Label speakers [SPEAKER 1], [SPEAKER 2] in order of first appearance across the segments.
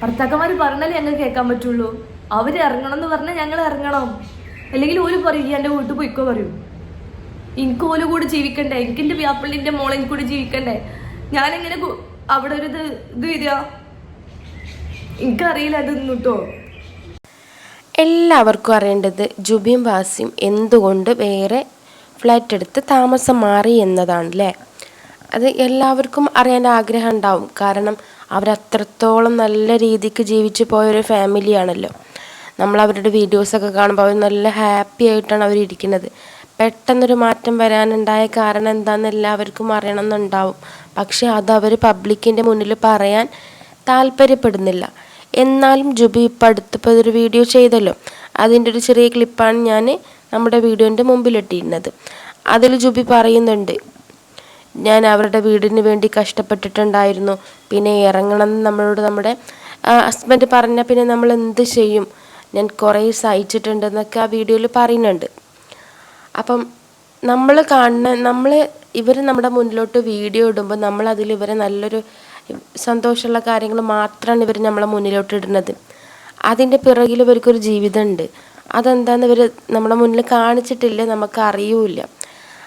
[SPEAKER 1] ഭർത്താക്കന്മാർ പറഞ്ഞാലേ ഞങ്ങൾ കേൾക്കാൻ പറ്റുള്ളൂ. അവർ ഇറങ്ങണം എന്ന് പറഞ്ഞാൽ ഞങ്ങൾ ഇറങ്ങണം. അല്ലെങ്കിൽ ഓര് പറയും "ഈ എന്റെ വീട്ടിൽ പോയിക്കോ പറയും. എനിക്ക് ഓൽ കൂടെ ജീവിക്കണ്ടേ? എനിക്ക് എന്റെ വ്യാപ്പിളിന്റെ മോളെ കൂടെ ജീവിക്കണ്ടേ? ഞാനെങ്ങനെ അവിടെ ഒരു ഇത് ഇത് വരിക? എനിക്കറിയില്ല അതൊന്നും കേട്ടോ
[SPEAKER 2] എല്ലാവർക്കും അറിയേണ്ടത് ജുബിയും വാസിയും എന്തുകൊണ്ട് വേറെ ഫ്ലാറ്റ് എടുത്ത് താമസം മാറി എന്നതാണ് അല്ലേ? അത് എല്ലാവർക്കും അറിയാൻ ആഗ്രഹം ഉണ്ടാവും. കാരണം അവരത്രത്തോളം നല്ല രീതിക്ക് ജീവിച്ചു പോയൊരു ഫാമിലിയാണല്ലോ നമ്മൾ അവരുടെ വീഡിയോസൊക്കെ കാണുമ്പോൾ അവർ നല്ല ഹാപ്പി ആയിട്ടാണ് അവർ ഇരിക്കുന്നത്. പെട്ടെന്നൊരു മാറ്റം വരാനുണ്ടായ കാരണം എന്താണെന്ന് എല്ലാവർക്കും അറിയണമെന്നുണ്ടാവും. പക്ഷെ അവർ പബ്ലിക്കിന്റെ മുന്നിൽ പറയാൻ താല്പര്യപ്പെടുന്നില്ല. എന്നാലും ജുബി ഇപ്പം അടുത്തിപ്പോൾ ഇതൊരു വീഡിയോ ചെയ്തല്ലോ. അതിന്റെ ഒരു ചെറിയ ക്ലിപ്പാണ് ഞാൻ നമ്മുടെ വീഡിയോന്റെ മുമ്പിലിട്ടിരുന്നത് അതിൽ ജുബി പറയുന്നുണ്ട് ഞാൻ അവരുടെ വീടിന് വേണ്ടി കഷ്ടപ്പെട്ടിട്ടുണ്ടായിരുന്നു. പിന്നെ ഇറങ്ങണം നമ്മളോട് നമ്മുടെ ഹസ്ബൻഡ് പറഞ്ഞാൽ പിന്നെ നമ്മൾ എന്ത് ചെയ്യും? ഞാൻ കുറേ സഹിച്ചിട്ടുണ്ട് എന്നൊക്കെ ആ വീഡിയോയിൽ പറയുന്നുണ്ട്. അപ്പം നമ്മൾ കാണുന്ന നമ്മൾ ഇവർ നമ്മുടെ മുന്നിലോട്ട് വീഡിയോ ഇടുമ്പോൾ നമ്മൾ അതിൽ ഇവരെ നല്ലൊരു സന്തോഷമുള്ള കാര്യങ്ങൾ മാത്രമാണ് ഇവർ നമ്മളെ മുന്നിലോട്ട് ഇടുന്നത്. അതിന്റെ പിറകിൽ ഇവർക്കൊരു ജീവിതമുണ്ട്. അതെന്താണെന്ന് ഇവർ നമ്മുടെ മുന്നിൽ കാണിച്ചിട്ടില്ല നമുക്ക് അറിയൂല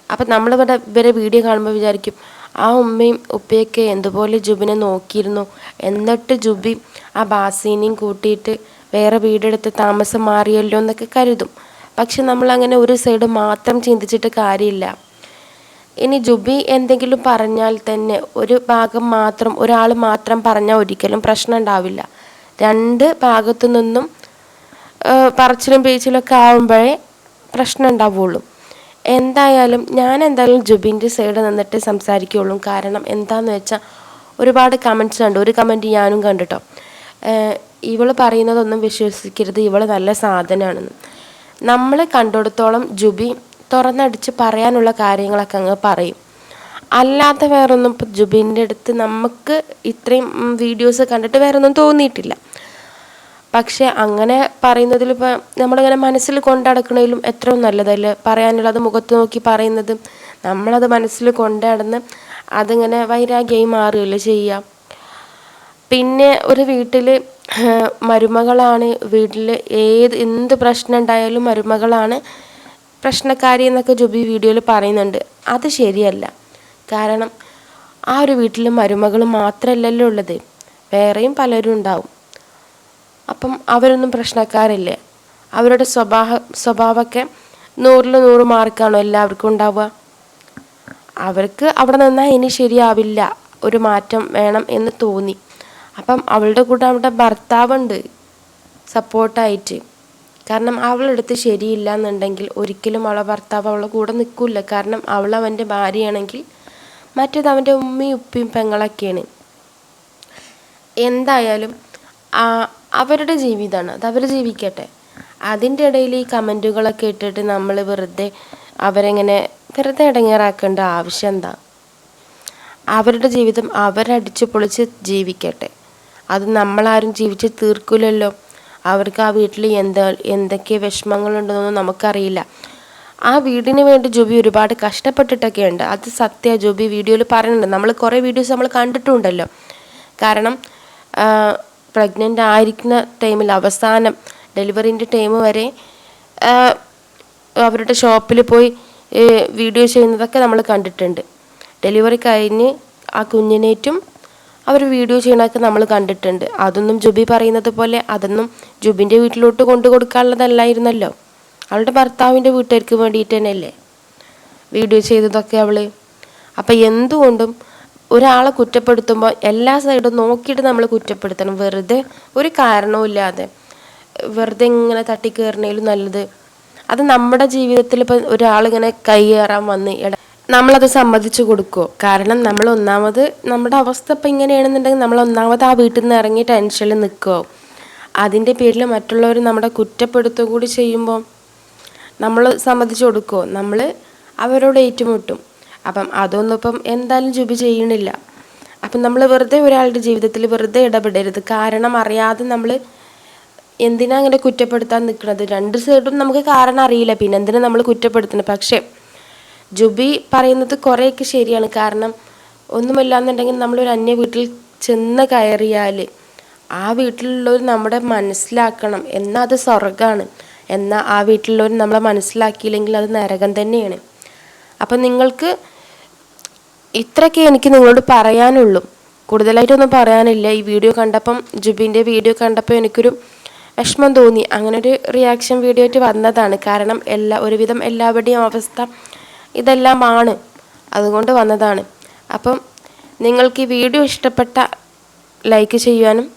[SPEAKER 2] അപ്പം നമ്മളിവിടെ ഇവരെ വീഡിയോ കാണുമ്പോൾ വിചാരിക്കും ആ ഉമ്മയും ഉപ്പയൊക്കെ എന്തുപോലെ ജുബിനെ നോക്കിയിരുന്നു. എന്നിട്ട് ജുബി ആ ബാസീനെയും കൂട്ടിയിട്ട് വേറെ വീടെടുത്ത് താമസം മാറിയല്ലോ എന്നൊക്കെ കരുതും. പക്ഷെ നമ്മൾ അങ്ങനെ ഒരു സൈഡ് മാത്രം ചിന്തിച്ചിട്ട് കാര്യമില്ല. ഇനി ജുബി എന്തെങ്കിലും പറഞ്ഞാൽ തന്നെ ഒരു ഭാഗം മാത്രം ഒരാൾ മാത്രം പറഞ്ഞാൽ ഒരിക്കലും പ്രശ്നം ഉണ്ടാവില്ല. രണ്ട് ഭാഗത്തു നിന്നും പറച്ചിലും പേച്ചിലൊക്കെ ആവുമ്പോഴേ പ്രശ്നം ഉണ്ടാവുള്ളൂ. എന്തായാലും ഞാൻ എന്തായാലും ജുബിന്റെ സൈഡ് നിന്നിട്ട് സംസാരിക്കുകയുള്ളൂ കാരണം എന്താന്ന് വെച്ചാൽ ഒരുപാട് കമന്റ്സ് കണ്ടു. ഒരു കമന്റ് ഞാനും കണ്ടിട്ടോ. ഇവൾ പറയുന്നതൊന്നും വിശ്വസിക്കരുത്. ഇവൾ നല്ല സാധനമാണെന്ന് നമ്മൾ കണ്ടെടുത്തോളം ജുബി തുറന്നടിച്ച് പറയാനുള്ള കാര്യങ്ങളൊക്കെ അങ്ങ് പറയും. അല്ലാത്ത വേറൊന്നും ഇപ്പം ജുബിന്റെ അടുത്ത് നമുക്ക് ഇത്രയും വീഡിയോസ് കണ്ടിട്ട് വേറൊന്നും തോന്നിയിട്ടില്ല. പക്ഷെ അങ്ങനെ പറയുന്നതിൽ ഇപ്പോൾ നമ്മളിങ്ങനെ മനസ്സിൽ കൊണ്ടടക്കണേലും എത്രയും നല്ലതല്ലേ? പറയാനുള്ളത് മുഖത്ത് നോക്കി പറയുന്നത്. നമ്മളത് മനസ്സിൽ കൊണ്ടടന്ന് അതിങ്ങനെ വൈരാഗ്യമായി മാറുകയല്ലേ ചെയ്യുക. പിന്നെ ഒരു വീട്ടിൽ മരുമകളാണ്. വീട്ടിൽ ഏത് എന്ത് പ്രശ്നം ഉണ്ടായാലും മരുമകളാണ് പ്രശ്നക്കാരി എന്നൊക്കെ ജുബി വീഡിയോയിൽ പറയുന്നുണ്ട്. അത് ശരിയല്ല. കാരണം ആ ഒരു വീട്ടിൽ മരുമകൾ മാത്രമല്ലല്ലോ ഉള്ളത്. വേറെയും പലരും ഉണ്ടാവും. അപ്പം അവരൊന്നും പ്രശ്നക്കാരില്ലേ? അവരുടെ സ്വഭാവ സ്വഭാവമൊക്കെ നൂറിൽ നൂറ് മാർക്കാണോ എല്ലാവർക്കും ഉണ്ടാവുക? അവർക്ക് അവിടെ നിന്നാൽ ഇനി ശരിയാവില്ല. ഒരു മാറ്റം വേണം എന്ന് തോന്നി. അപ്പം അവളുടെ കൂടെ അവളുടെ ഭർത്താവുണ്ട്. സപ്പോർട്ടായിട്ട്. കാരണം അവളെടുത്ത് ശരിയില്ല എന്നുണ്ടെങ്കിൽ ഒരിക്കലും അവളെ ഭർത്താവ് അവളെ കൂടെ നിൽക്കില്ല കാരണം അവൾ അവന്റെ ഭാര്യയാണെങ്കിൽ മറ്റേത് അവന്റെ ഉമ്മയും ഉപ്പയും പെങ്ങളൊക്കെയാണ്. എന്തായാലും ആ അവരുടെ ജീവിതമാണ് അത് അവർ ജീവിക്കട്ടെ. അതിന്റെ ഇടയിൽ ഈ കമന്റുകളൊക്കെ ഇട്ടിട്ട് നമ്മൾ വെറുതെ അവരെങ്ങനെ വെറുതെ ഇടങ്ങേറാക്കേണ്ട ആവശ്യം എന്താ? അവരുടെ ജീവിതം അവരടിച്ചു പൊളിച്ച് ജീവിക്കട്ടെ. അത് നമ്മളാരും ജീവിച്ച് തീർക്കില്ലല്ലോ അവർക്ക് ആ വീട്ടിൽ എന്താ എന്തൊക്കെ വിഷമങ്ങളുണ്ടെന്നൊന്നും നമുക്കറിയില്ല. ആ വീടിന് വേണ്ടി ജോബി ഒരുപാട് കഷ്ടപ്പെട്ടിട്ടൊക്കെ ഉണ്ട്. അത് സത്യ ജോബി വീഡിയോയിൽ പറയുന്നുണ്ട്. നമ്മൾ കുറേ വീഡിയോസ് നമ്മൾ കണ്ടിട്ടുണ്ടല്ലോ. കാരണം പ്രഗ്നന്റ് ആയിരിക്കുന്ന ടൈമിൽ അവസാനം ഡെലിവറിന്റെ ടൈം വരെ അവരുടെ ഷോപ്പിൽ പോയി വീഡിയോ ചെയ്യുന്നതൊക്കെ നമ്മൾ കണ്ടിട്ടുണ്ട്. ഡെലിവറി കഴിഞ്ഞ് ആ കുഞ്ഞിനേറ്റും അവർ വീഡിയോ ചെയ്യണതൊക്കെ നമ്മൾ കണ്ടിട്ടുണ്ട്. അതൊന്നും ജുബി പറയുന്നത് പോലെ അതൊന്നും ജുബിന്റെ വീട്ടിലോട്ട് കൊണ്ടു കൊടുക്കാനുള്ളതല്ലായിരുന്നല്ലോ. അവളുടെ ഭർത്താവിന്റെ വീട്ടുകാർക്ക് വേണ്ടിയിട്ട് തന്നെയല്ലേ വീഡിയോ ചെയ്തതൊക്കെ അവൾ അപ്പം എന്തുകൊണ്ടും ഒരാളെ കുറ്റപ്പെടുത്തുമ്പോൾ എല്ലാ സൈഡും നോക്കിയിട്ട് നമ്മൾ കുറ്റപ്പെടുത്തണം. വെറുതെ ഒരു കാരണവുമില്ലാതെ വെറുതെ ഇങ്ങനെ തട്ടിക്കയറണേലും നല്ലത്. അത് നമ്മുടെ ജീവിതത്തിൽ ഇപ്പം ഒരാളിങ്ങനെ കൈയേറാൻ വന്ന് ഇട നമ്മളത് സമ്മതിച്ചു കൊടുക്കുമോ കാരണം നമ്മൾ ഒന്നാമത് നമ്മുടെ അവസ്ഥ ഇപ്പം ഇങ്ങനെയാണെന്നുണ്ടെങ്കിൽ നമ്മൾ ഒന്നാമത് ആ വീട്ടിൽ നിന്ന് ഇറങ്ങി ടെൻഷനിൽ നിൽക്കുമോ അതിന്റെ പേരിൽ മറ്റുള്ളവർ നമ്മുടെ കുറ്റപ്പെടുത്തുക കൂടി ചെയ്യുമ്പോൾ നമ്മൾ സമ്മതിച്ചു കൊടുക്കുമോ നമ്മൾ അവരോട് ഏറ്റുമുട്ടും. അപ്പം അതൊന്നും ഇപ്പം എന്തായാലും ജുബി ചെയ്യണില്ല. അപ്പം നമ്മൾ വെറുതെ ഒരാളുടെ ജീവിതത്തിൽ വെറുതെ ഇടപെടരുത്. കാരണം അറിയാതെ നമ്മൾ എന്തിനാ അങ്ങനെ കുറ്റപ്പെടുത്താൻ നിൽക്കുന്നത്? രണ്ട് സൈഡും നമുക്ക് കാരണം അറിയില്ല. പിന്നെ എന്തിനാ നമ്മൾ കുറ്റപ്പെടുത്തുന്നത്? പക്ഷേ ജുബി പറയുന്നത് കുറേയൊക്കെ ശരിയാണ്. കാരണം ഒന്നുമില്ലാന്നുണ്ടെങ്കിൽ നമ്മളൊരു അന്യ വീട്ടിൽ ചെന്ന് കയറിയാൽ ആ വീട്ടിലുള്ളവർ നമ്മുടെ മനസ്സിലാക്കണം. എന്നാൽ അത് സ്വർഗമാണ് എന്നാൽ ആ വീട്ടിലുള്ളവർ നമ്മളെ മനസ്സിലാക്കിയില്ലെങ്കിൽ അത് നരകം തന്നെയാണ്. അപ്പം നിങ്ങൾക്ക് ഇത്രയൊക്കെ എനിക്ക് നിങ്ങളോട് പറയാനുള്ളൂ. കൂടുതലായിട്ടൊന്നും പറയാനില്ല. ഈ വീഡിയോ കണ്ടപ്പം ജുബിന്റെ വീഡിയോ കണ്ടപ്പോൾ എനിക്കൊരു വിഷമം തോന്നി. അങ്ങനെ ഒരു റിയാക്ഷൻ വീഡിയോ ആയിട്ട് വന്നതാണ്. കാരണം എല്ലാ ഒരുവിധം എല്ലാവരുടെയും അവസ്ഥ ഇതെല്ലാമാണ്. അതുകൊണ്ട് വന്നതാണ്. അപ്പം നിങ്ങൾക്ക് ഈ വീഡിയോ ഇഷ്ടപ്പെട്ട ലൈക്ക് ചെയ്യാനും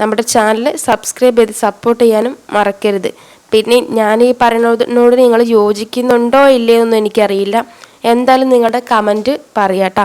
[SPEAKER 2] നമ്മുടെ ചാനൽ സബ്സ്ക്രൈബ് ചെയ്ത് സപ്പോർട്ട് ചെയ്യാനും മറക്കരുത്. പിന്നെ ഞാൻ ഈ പറയുന്നതിനോട് നിങ്ങൾ യോജിക്കുന്നുണ്ടോ ഇല്ലയോ എന്നൊന്നും എനിക്കറിയില്ല. എന്തായാലും നിങ്ങളുടെ കമന്റ് പറയാട്ടാ.